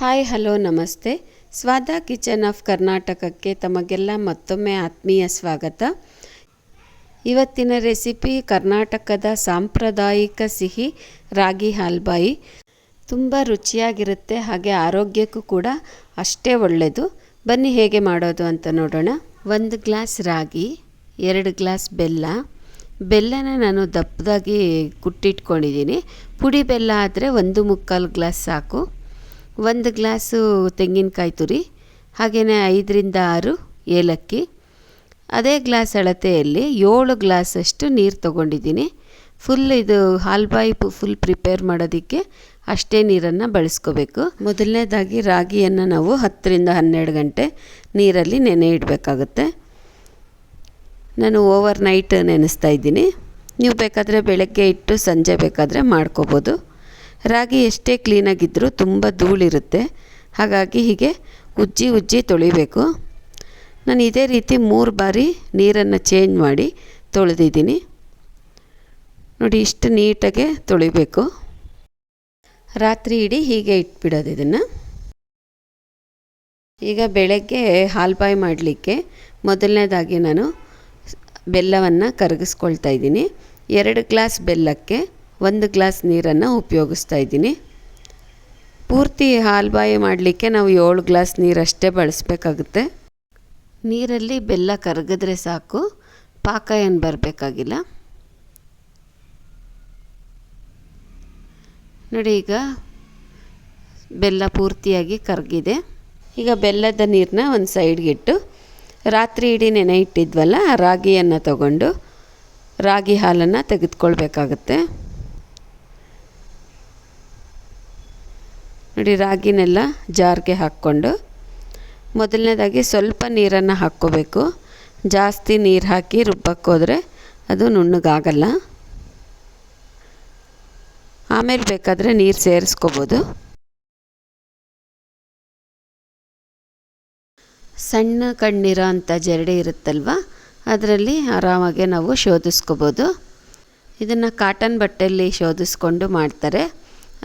Hi, hello, ನಮಸ್ತೆ. ಸ್ವಾದ kitchen of ಕರ್ನಾಟಕಕ್ಕೆ ತಮಗೆಲ್ಲ ಮತ್ತೊಮ್ಮೆ ಆತ್ಮೀಯ ಸ್ವಾಗತ. ಇವತ್ತಿನ ರೆಸಿಪಿ ಕರ್ನಾಟಕದ ಸಾಂಪ್ರದಾಯಿಕ ಸಿಹಿ ರಾಗಿ ಹಾಲ್ಬಾಯಿ. ತುಂಬ ರುಚಿಯಾಗಿರುತ್ತೆ, ಹಾಗೆ ಆರೋಗ್ಯಕ್ಕೂ ಕೂಡ ಅಷ್ಟೇ ಒಳ್ಳೆಯದು ಬನ್ನಿ, ಹೇಗೆ ಮಾಡೋದು ಅಂತ ನೋಡೋಣ. ಒಂದು ಗ್ಲಾಸ್ ರಾಗಿ, ಎರಡು ಗ್ಲಾಸ್ ಬೆಲ್ಲ. ಬೆಲ್ಲನ ನಾನು ದಪ್ಪದಾಗಿ ಕುಟ್ಟಿಟ್ಕೊಂಡಿದ್ದೀನಿ. ಪುಡಿ ಬೆಲ್ಲ ಆದರೆ ಒಂದು ಮುಕ್ಕಾಲು ಗ್ಲಾಸ್ ಸಾಕು. ಒಂದು ಗ್ಲಾಸು ತೆಂಗಿನಕಾಯಿ ತುರಿ ಹಾಗೆಯೇ ಐದರಿಂದ ಆರು ಏಲಕ್ಕಿ, ಅದೇ ಗ್ಲಾಸ್ ಅಳತೆಯಲ್ಲಿ ಏಳು ಗ್ಲಾಸಷ್ಟು ನೀರು ತೊಗೊಂಡಿದ್ದೀನಿ. ಫುಲ್ ಇದು ಹಾಲ್ಬಾಯಿ ಫುಲ್ ಪ್ರಿಪೇರ್ ಮಾಡೋದಕ್ಕೆ ಅಷ್ಟೇ ನೀರನ್ನು ಬಳಸ್ಕೋಬೇಕು. ಮೊದಲನೇದಾಗಿ ರಾಗಿಯನ್ನು ನಾವು ಹತ್ತರಿಂದ ಹನ್ನೆರಡು ಗಂಟೆ ನೀರಲ್ಲಿ ನೆನೆ ಇಡಬೇಕಾಗುತ್ತೆ. ನಾನು ಓವರ್ ನೈಟ್ ನೆನೆಸ್ತಾ ಇದ್ದೀನಿ. ನೀವು ಬೇಕಾದರೆ ಬೆಳಗ್ಗೆ ಇಟ್ಟು ಸಂಜೆ ಬೇಕಾದರೆ ಮಾಡ್ಕೋಬೋದು. ರಾಗಿ ಎಷ್ಟೇ ಕ್ಲೀನಾಗಿದ್ದರೂ ತುಂಬ ಧೂಳಿರುತ್ತೆ. ಹಾಗಾಗಿ ಹೀಗೆ ಉಜ್ಜಿ ಉಜ್ಜಿ ತೊಳಿಬೇಕು. ನಾನು ಇದೇ ರೀತಿ ಮೂರು ಬಾರಿ ನೀರನ್ನು ಚೇಂಜ್ ಮಾಡಿ ತೊಳೆದಿದ್ದೀನಿ. ನೋಡಿ ಇಷ್ಟು ನೀಟಾಗೆ ತೊಳಿಬೇಕು. ರಾತ್ರಿ ಇಡೀ ಹೀಗೆ ಇಟ್ಬಿಡೋದು ಇದನ್ನು. ಈಗ ಬೆಳಗ್ಗೆ ಹಾಲ್ಬಾಯ್ ಮಾಡಲಿಕ್ಕೆ ಮೊದಲನೇದಾಗಿ ನಾನು ಬೆಲ್ಲವನ್ನು ಕರಗಿಸ್ಕೊಳ್ತಾ ಇದ್ದೀನಿ. ಎರಡು ಗ್ಲಾಸ್ ಬೆಲ್ಲಕ್ಕೆ ಒಂದು ಗ್ಲಾಸ್ ನೀರನ್ನು ಉಪಯೋಗಿಸ್ತಾ ಇದ್ದೀನಿ. ಪೂರ್ತಿ ಹಾಲ್ಬಾಯಿ ಮಾಡಲಿಕ್ಕೆ ನಾವು ಏಳು ಗ್ಲಾಸ್ ನೀರಷ್ಟೇ ಬಳಸಬೇಕಾಗುತ್ತೆ. ನೀರಲ್ಲಿ ಬೆಲ್ಲ ಕರಗಿದ್ರೆ ಸಾಕು, ಪಾಕ ಏನು ಬರಬೇಕಾಗಿಲ್ಲ. ನೋಡಿ ಈಗ ಬೆಲ್ಲ ಪೂರ್ತಿಯಾಗಿ ಕರಗಿದೆ. ಈಗ ಬೆಲ್ಲದ ನೀರನ್ನ ಒಂದು ಸೈಡ್ಗಿಟ್ಟು ರಾತ್ರಿ ಇಡೀ ನೆನೆ ಇಟ್ಟಿದ್ವಲ್ಲ, ರಾಗಿಯನ್ನು ತಗೊಂಡು ರಾಗಿ ಹಾಲನ್ನು ತೆಗೆದುಕೊಳ್ಬೇಕಾಗತ್ತೆ. ನೋಡಿ ರಾಗಿನೆಲ್ಲ ಜಾರ್ಗೆ ಹಾಕ್ಕೊಂಡು ಮೊದಲನೇದಾಗಿ ಸ್ವಲ್ಪ ನೀರನ್ನು ಹಾಕ್ಕೋಬೇಕು. ಜಾಸ್ತಿ ನೀರು ಹಾಕಿ ರುಬ್ಬಕ್ಕೋದ್ರೆ ಅದು ನುಣ್ಣಗಾಗಲ್ಲ. ಆಮೇಲೆ ಬೇಕಾದರೆ ನೀರು ಸೇರಿಸ್ಕೋಬೋದು. ಸಣ್ಣ ಕಣ್ಣಿರೋ ಅಂಥ ಜರಡಿ ಇರುತ್ತಲ್ವ, ಅದರಲ್ಲಿ ಆರಾಮಾಗೆ ನಾವು ಶೋಧಿಸ್ಕೋಬೋದು. ಇದನ್ನು ಕಾಟನ್ ಬಟ್ಟೆಯಲ್ಲಿ ಶೋಧಿಸ್ಕೊಂಡು ಮಾಡ್ತಾರೆ.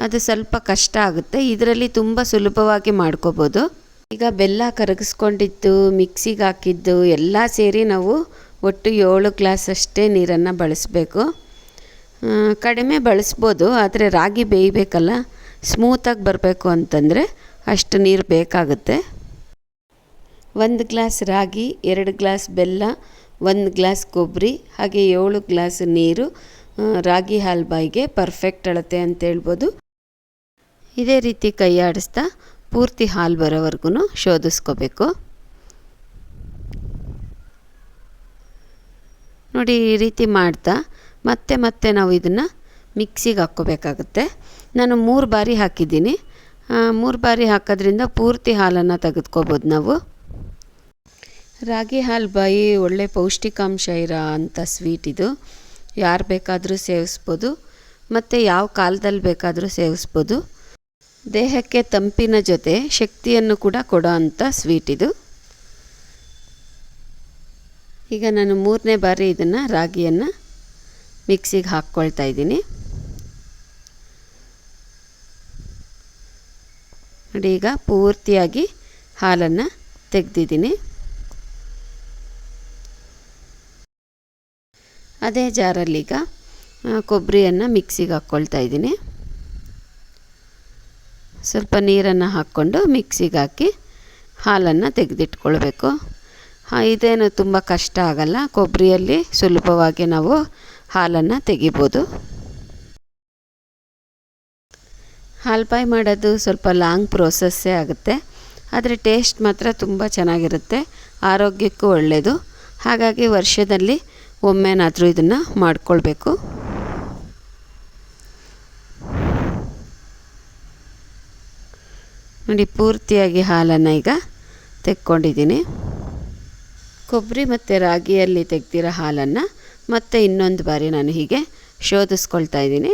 ಅದು ಸ್ವಲ್ಪ ಕಷ್ಟ ಆಗುತ್ತೆ. ಇದರಲ್ಲಿ ತುಂಬ ಸುಲಭವಾಗಿ ಮಾಡ್ಕೋಬೋದು. ಈಗ ಬೆಲ್ಲ ಕರಗಿಸ್ಕೊಂಡಿದ್ದು, ಮಿಕ್ಸಿಗೆ ಹಾಕಿದ್ದು ಎಲ್ಲ ಸೇರಿ ನಾವು ಒಟ್ಟು ಏಳು ಗ್ಲಾಸ್ ಅಷ್ಟೇ ನೀರನ್ನು ಬಳಸಬೇಕು. ಕಡಿಮೆ ಬಳಸ್ಬೋದು, ಆದರೆ ರಾಗಿ ಬೇಯಬೇಕಲ್ಲ ಸ್ಮೂತಾಗಿ ಬರಬೇಕು ಅಂತಂದರೆ ಅಷ್ಟು ನೀರು ಬೇಕಾಗುತ್ತೆ. ಒಂದು ಗ್ಲಾಸ್ ರಾಗಿ, ಎರಡು ಗ್ಲಾಸ್ ಬೆಲ್ಲ, ಒಂದು ಗ್ಲಾಸ್ ಕೊಬ್ಬರಿ ಹಾಗೆ ಏಳು ಗ್ಲಾಸ್ ನೀರು ರಾಗಿ ಹಾಲ್ಬಾಯಿಗೆ ಪರ್ಫೆಕ್ಟ್ ಅಳತೆ ಅಂತ ಹೇಳ್ಬೋದು. ಇದೇ ರೀತಿ ಕೈ ಆಡಿಸ್ತಾ ಪೂರ್ತಿ ಹಾಲು ಬರೋವರೆಗೂ ಶೋಧಿಸ್ಕೋಬೇಕು. ನೋಡಿ, ಈ ರೀತಿ ಮಾಡ್ತಾ ಮತ್ತೆ ಮತ್ತೆ ನಾವು ಇದನ್ನು ಮಿಕ್ಸಿಗೆ ಹಾಕ್ಕೋಬೇಕಾಗುತ್ತೆ. ನಾನು ಮೂರು ಬಾರಿ ಹಾಕಿದ್ದೀನಿ. ಮೂರು ಬಾರಿ ಹಾಕೋದ್ರಿಂದ ಪೂರ್ತಿ ಹಾಲನ್ನು ತೆಗೆದುಕೋಬೋದು ನಾವು. ರಾಗಿ ಹಾಲು ಬಾಯಿ ಒಳ್ಳೆ ಪೌಷ್ಟಿಕಾಂಶ ಇರೋ ಅಂಥ ಸ್ವೀಟ್ ಇದು. ಯಾರು ಬೇಕಾದರೂ ಸೇವಿಸ್ಬೋದು. ಮತ್ತು ಯಾವ ಕಾಲದಲ್ಲಿ ಬೇಕಾದರೂ ಸೇವಿಸ್ಬೋದು. ದೇಹಕ್ಕೆ ತಂಪಿನ ಜೊತೆ ಶಕ್ತಿಯನ್ನು ಕೂಡ ಕೊಡೋ ಅಂಥ ಸ್ವೀಟ್ ಇದು. ಈಗ ನಾನು ಮೂರನೇ ಬಾರಿ ಇದನ್ನು ರಾಗಿಯನ್ನು ಮಿಕ್ಸಿಗೆ ಹಾಕ್ಕೊಳ್ತಾ ಇದ್ದೀನಿ. ನೋಡಿ, ಈಗ ಪೂರ್ತಿಯಾಗಿ ಹಾಲನ್ನು ತೆಗೆದಿದ್ದೀನಿ. ಅದೇ ಜಾರಲ್ಲೀಗ ಕೊಬ್ಬರಿಯನ್ನು ಮಿಕ್ಸಿಗೆ ಹಾಕ್ಕೊಳ್ತಾ ಇದ್ದೀನಿ. ಸ್ವಲ್ಪ ನೀರನ್ನು ಹಾಕ್ಕೊಂಡು ಮಿಕ್ಸಿಗೆ ಹಾಕಿ ಹಾಲನ್ನು ತೆಗೆದಿಟ್ಕೊಳ್ಬೇಕು. ಇದೇನು ತುಂಬ ಕಷ್ಟ ಆಗಲ್ಲ. ಕೊಬ್ಬರಿಯಲ್ಲಿ ಸುಲಭವಾಗಿ ನಾವು ಹಾಲನ್ನು ತೆಗಿಬೋದು. ಹಾಲ್ಪಾಯಿ ಮಾಡೋದು ಸ್ವಲ್ಪ ಲಾಂಗ್ ಪ್ರೋಸೆಸ್ಸೇ ಆಗುತ್ತೆ. ಆದರೆ ಟೇಸ್ಟ್ ಮಾತ್ರ ತುಂಬ ಚೆನ್ನಾಗಿರುತ್ತೆ. ಆರೋಗ್ಯಕ್ಕೂ ಒಳ್ಳೆಯದು. ಹಾಗಾಗಿ ವರ್ಷದಲ್ಲಿ ಒಮ್ಮೆನಾದರೂ ಇದನ್ನು ಮಾಡಿಕೊಳ್ಬೇಕು. ನೋಡಿ, ಪೂರ್ತಿಯಾಗಿ ಹಾಲನ್ನು ಈಗ ತೆಕ್ಕೊಂಡಿದ್ದೀನಿ. ಕೊಬ್ಬರಿ ಮತ್ತು ರಾಗಿಯಲ್ಲಿ ತೆಗ್ದಿರೋ ಹಾಲನ್ನು ಮತ್ತೆ ಇನ್ನೊಂದು ಬಾರಿ ನಾನು ಹೀಗೆ ಶೋಧಿಸ್ಕೊಳ್ತಾ ಇದ್ದೀನಿ.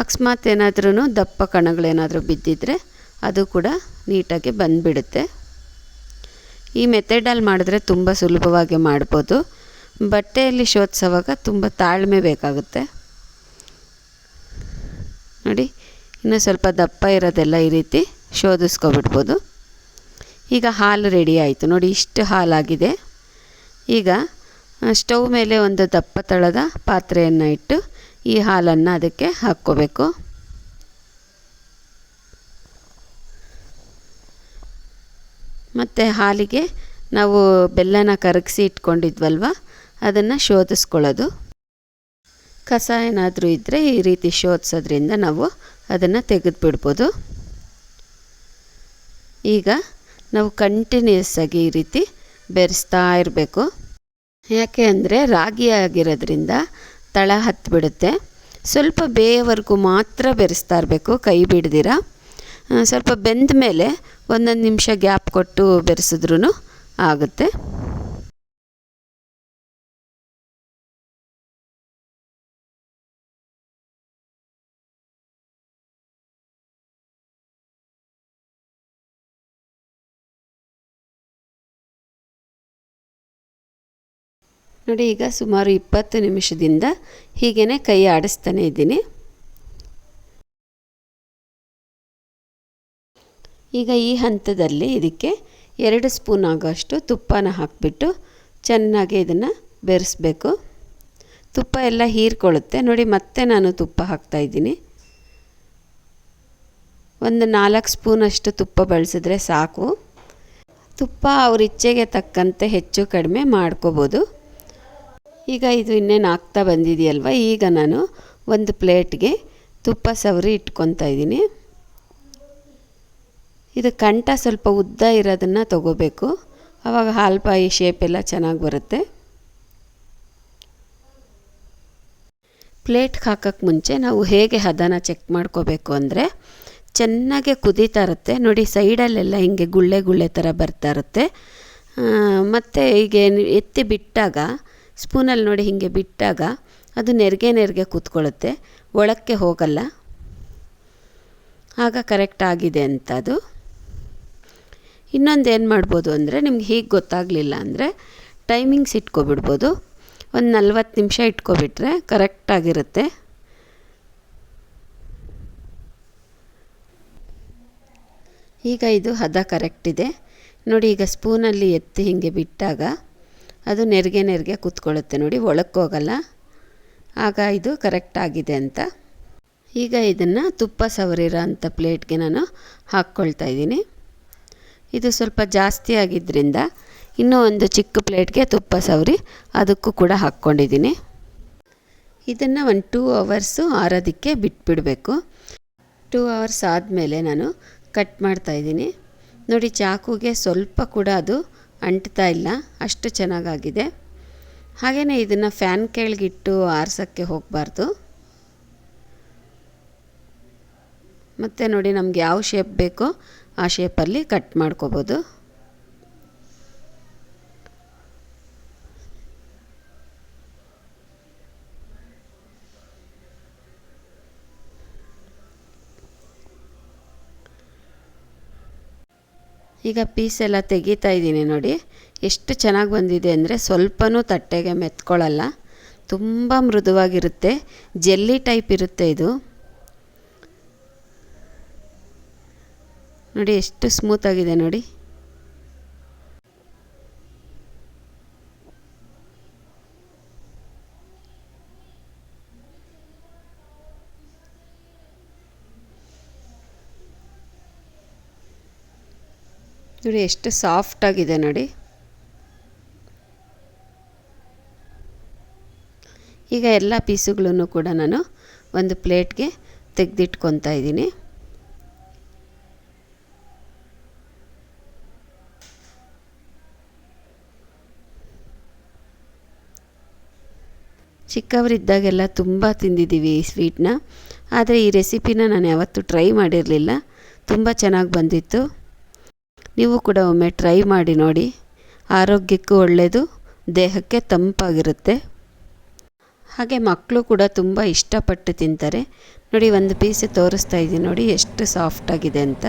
ಅಕಸ್ಮಾತ್ ಏನಾದ್ರೂ ದಪ್ಪ ಕಣಗಳೇನಾದರೂ ಬಿದ್ದಿದ್ದರೆ ಅದು ಕೂಡ ನೀಟಾಗಿ ಬಂದುಬಿಡುತ್ತೆ. ಈ ಮೆಥಡಲ್ಲಿ ಮಾಡಿದ್ರೆ ತುಂಬ ಸುಲಭವಾಗಿ ಮಾಡ್ಬೋದು. ಬಟ್ಟೆಯಲ್ಲಿ ಶೋಧಿಸೋವಾಗ ತುಂಬ ತಾಳ್ಮೆ ಬೇಕಾಗುತ್ತೆ. ನೋಡಿ, ಇನ್ನು ಸ್ವಲ್ಪ ದಪ್ಪ ಇರೋದೆಲ್ಲ ಈ ರೀತಿ ಶೋಧಿಸ್ಕೊಬಿಡ್ಬೋದು. ಈಗ ಹಾಲು ರೆಡಿ ಆಯಿತು. ನೋಡಿ ಇಷ್ಟು ಹಾಲಾಗಿದೆ. ಈಗ ಸ್ಟವ್ ಮೇಲೆ ಒಂದು ದಪ್ಪ ತಳದ ಪಾತ್ರೆಯನ್ನು ಇಟ್ಟು ಈ ಹಾಲನ್ನು ಅದಕ್ಕೆ ಹಾಕ್ಕೋಬೇಕು. ಮತ್ತು ಹಾಲಿಗೆ ನಾವು ಬೆಲ್ಲನ ಕರಗಿಸಿ ಇಟ್ಕೊಂಡಿದ್ವಲ್ವ? ಅದನ್ನು ಶೋಧಿಸ್ಕೊಳ್ಳೋದು. ಕಸ ಏನಾದರೂ ಇದ್ದರೆ ಈ ರೀತಿ ಶೋಧಿಸೋದ್ರಿಂದ ನಾವು ಅದನ್ನು ತೆಗೆದುಬಿಡ್ಬೋದು. ಈಗ ನಾವು ಕಂಟಿನ್ಯೂಸ್ ಆಗಿ ಈ ರೀತಿ ಬೆರೆಸ್ತಾ ಇರಬೇಕು. ಯಾಕೆ ಅಂದರೆ ರಾಗಿ ಆಗಿರೋದ್ರಿಂದ ತಳ ಹತ್ತಿಬಿಡುತ್ತೆ ಸ್ವಲ್ಪ ಬೇಯವರೆಗೂ ಮಾತ್ರ ಬೆರೆಸ್ತಾ ಇರಬೇಕು, ಕೈ ಬಿಡ್ದಿರ. ಸ್ವಲ್ಪ ಬೆಂದ ಮೇಲೆ ಒಂದೊಂದು ನಿಮಿಷ ಗ್ಯಾಪ್ ಕೊಟ್ಟು ಬೆರೆಸಿದ್ರೂ ಆಗುತ್ತೆ. ನೋಡಿ, ಈಗ ಸುಮಾರು ಇಪ್ಪತ್ತು ನಿಮಿಷದಿಂದ ಹೀಗೇ ಕೈ ಆಡಿಸ್ತಾನೆ ಇದ್ದೀನಿ. ಈಗ ಈ ಹಂತದಲ್ಲಿ ಇದಕ್ಕೆ ಎರಡು ಸ್ಪೂನ್ ಆಗೋಷ್ಟು ತುಪ್ಪನ ಹಾಕಿಬಿಟ್ಟು ಚೆನ್ನಾಗಿ ಇದನ್ನು ಬೆರೆಸ್ಬೇಕು. ತುಪ್ಪ ಎಲ್ಲ ಹೀರ್ಕೊಳ್ಳುತ್ತೆ. ನೋಡಿ, ಮತ್ತೆ ನಾನು ತುಪ್ಪ ಹಾಕ್ತಾಯಿದ್ದೀನಿ ಒಂದು ನಾಲ್ಕು ಸ್ಪೂನಷ್ಟು ತುಪ್ಪ ಬಳಸಿದ್ರೆ ಸಾಕು. ತುಪ್ಪ ಅವ್ರ ಇಚ್ಛೆಗೆ ತಕ್ಕಂತೆ ಹೆಚ್ಚು ಕಡಿಮೆ ಮಾಡ್ಕೋಬೋದು. ಈಗ ಇದು ಇನ್ನೇನು ಆಗ್ತಾ ಬಂದಿದೆಯಲ್ವ? ಈಗ ನಾನು ಒಂದು ಪ್ಲೇಟ್ಗೆ ತುಪ್ಪ ಸವರಿ ಇಟ್ಕೊತಾ ಇದ್ದೀನಿ. ಇದು ಕಂಠ ಸ್ವಲ್ಪ ಉದ್ದ ಇರೋದನ್ನು ತಗೋಬೇಕು. ಆವಾಗ ಹಾಲ್ಪಾಯಿ ಶೇಪ್ ಎಲ್ಲ ಚೆನ್ನಾಗಿ ಬರುತ್ತೆ. ಪ್ಲೇಟ್ಗೆ ಹಾಕೋಕ್ಕೆ ಮುಂಚೆ ನಾವು ಹೇಗೆ ಹದನ ಚೆಕ್ ಮಾಡ್ಕೋಬೇಕು ಅಂದರೆ ಚೆನ್ನಾಗೆ ಕುದೀತಾ ಇರುತ್ತೆ. ನೋಡಿ, ಸೈಡಲ್ಲೆಲ್ಲ ಹಿಂಗೆ ಗುಳ್ಳೆ ಗುಳ್ಳೆ ಥರ ಬರ್ತಾ ಇರುತ್ತೆ. ಮತ್ತು ಹೀಗೆ ಎತ್ತಿ ಬಿಟ್ಟಾಗ ಸ್ಪೂನಲ್ಲಿ ನೋಡಿ ಹೀಗೆ ಬಿಟ್ಟಾಗ ಅದು ನೆರಿಗೆ ನೆರಿಗೆ ಕೂತ್ಕೊಳ್ಳುತ್ತೆ. ಒಳಕ್ಕೆ ಹೋಗಲ್ಲ. ಆಗ ಕರೆಕ್ಟ್ ಆಗಿದೆ ಅಂತ ಅದು ಇನ್ನೊಂದು ಏನು ಮಾಡ್ಬೋದು ಅಂದರೆ ನಿಮ್ಗೆ ಹೀಗೆ ಗೊತ್ತಾಗಲಿಲ್ಲ ಅಂದರೆ ಟೈಮಿಂಗ್ಸ್ ಇಟ್ಕೊಬಿಡ್ಬೋದು. ಒಂದು ನಲ್ವತ್ತು ನಿಮಿಷ ಇಟ್ಕೊಬಿಟ್ರೆ ಕರೆಕ್ಟಾಗಿರುತ್ತೆ ಈಗ ಇದು ಹದ ಕರೆಕ್ಟ್ ಇದೆ. ನೋಡಿ ಈಗ ಸ್ಪೂನಲ್ಲಿ ಎತ್ತಿ ಹೀಗೆ ಬಿಟ್ಟಾಗ ಅದು ನೆರಿಗೆ ನೆರಿಗೆ ಕೂತ್ಕೊಳ್ಳುತ್ತೆ ನೋಡಿ ಒಳಕ್ಕೋಗಲ್ಲ ಆಗ ಇದು ಕರೆಕ್ಟ್ ಆಗಿದೆ ಅಂತ. ಈಗ ಇದನ್ನು ತುಪ್ಪ ಸವರಿರೋ ಅಂಥ ಪ್ಲೇಟ್ಗೆ ನಾನು ಹಾಕ್ಕೊಳ್ತಾ ಇದ್ದೀನಿ. ಇದು ಸ್ವಲ್ಪ ಜಾಸ್ತಿ ಆಗಿದ್ದರಿಂದ ಇನ್ನೂ ಒಂದು ಚಿಕ್ಕ ಪ್ಲೇಟ್ಗೆ ತುಪ್ಪ ಸವರಿ ಅದಕ್ಕೂ ಕೂಡ ಹಾಕ್ಕೊಂಡಿದ್ದೀನಿ. ಇದನ್ನು ಒಂದು ಟೂ ಅವರ್ಸು ಆರೋದಕ್ಕೆ ಬಿಟ್ಬಿಡಬೇಕು. ಟೂ ಅವರ್ಸ್ ಆದಮೇಲೆ ನಾನು ಕಟ್ ಮಾಡ್ತಾಯಿದ್ದೀನಿ ನೋಡಿ, ಚಾಕುಗೆ ಸ್ವಲ್ಪ ಕೂಡ ಅದು ಅಂಟ್ತಾ ಇಲ್ಲ, ಅಷ್ಟು ಚೆನ್ನಾಗಾಗಿದೆ. ಹಾಗೆಯೇ ಇದನ್ನು ಫ್ಯಾನ್ ಕೆಳಗಿಟ್ಟು ಆರಿಸೋಕ್ಕೆ ಹೋಗಬಾರ್ದು. ಮತ್ತು ನೋಡಿ ನಮ್ಗೆ ಯಾವ ಶೇಪ್ ಬೇಕೋ ಆ ಶೇಪಲ್ಲಿ ಕಟ್ ಮಾಡ್ಕೋಬೋದು. ಈಗ ಪೀಸ್ ಎಲ್ಲ ತೆಗಿತಾ ಇದ್ದೀನಿ ನೋಡಿ. ಎಷ್ಟು ಚೆನ್ನಾಗಿ ಬಂದಿದೆ ಅಂದರೆ ಸ್ವಲ್ಪನೂ ತಟ್ಟೆಗೆ ಮೆತ್ಕೊಳ್ಳಲ್ಲ. ತುಂಬ ಮೃದುವಾಗಿರುತ್ತೆ. ಜೆಲ್ಲಿ ಟೈಪ್ ಇರುತ್ತೆ ಇದು. ನೋಡಿ ಎಷ್ಟು ಸ್ಮೂತಾಗಿದೆ ನೋಡಿ. ನೋಡಿ, ಎಷ್ಟು ಸಾಫ್ಟಾಗಿದೆ ನೋಡಿ. ಈಗ ಎಲ್ಲ ಪೀಸುಗಳನ್ನು ಕೂಡ ನಾನು ಒಂದು ಪ್ಲೇಟ್ಗೆ ತೆಗೆದಿಟ್ಕೊತಾ ಇದ್ದೀನಿ. ಚಿಕ್ಕವರಿದ್ದಾಗೆಲ್ಲ ತುಂಬ ತಿಂದಿದ್ದೀವಿ ಈ ಸ್ವೀಟ್ನ. ಆದರೆ ಈ ರೆಸಿಪಿನ ನಾನು ಯಾವತ್ತೂ ಟ್ರೈ ಮಾಡಿರಲಿಲ್ಲ. ತುಂಬ ಚೆನ್ನಾಗಿ ಬಂದಿತ್ತು. ನೀವು ಕೂಡ ಒಮ್ಮೆ ಟ್ರೈ ಮಾಡಿ ನೋಡಿ. ಆರೋಗ್ಯಕ್ಕೂ ಒಳ್ಳೆಯದು ದೇಹಕ್ಕೆ ತಂಪಾಗಿರುತ್ತೆ. ಹಾಗೆ ಮಕ್ಕಳು ಕೂಡ ತುಂಬ ಇಷ್ಟಪಟ್ಟು ತಿಂತಾರೆ. ನೋಡಿ, ಒಂದು ಪೀಸ್ ತೋರಿಸ್ತಾ ಇದ್ದೀನಿ ನೋಡಿ, ಎಷ್ಟು ಸಾಫ್ಟಾಗಿದೆ ಅಂತ.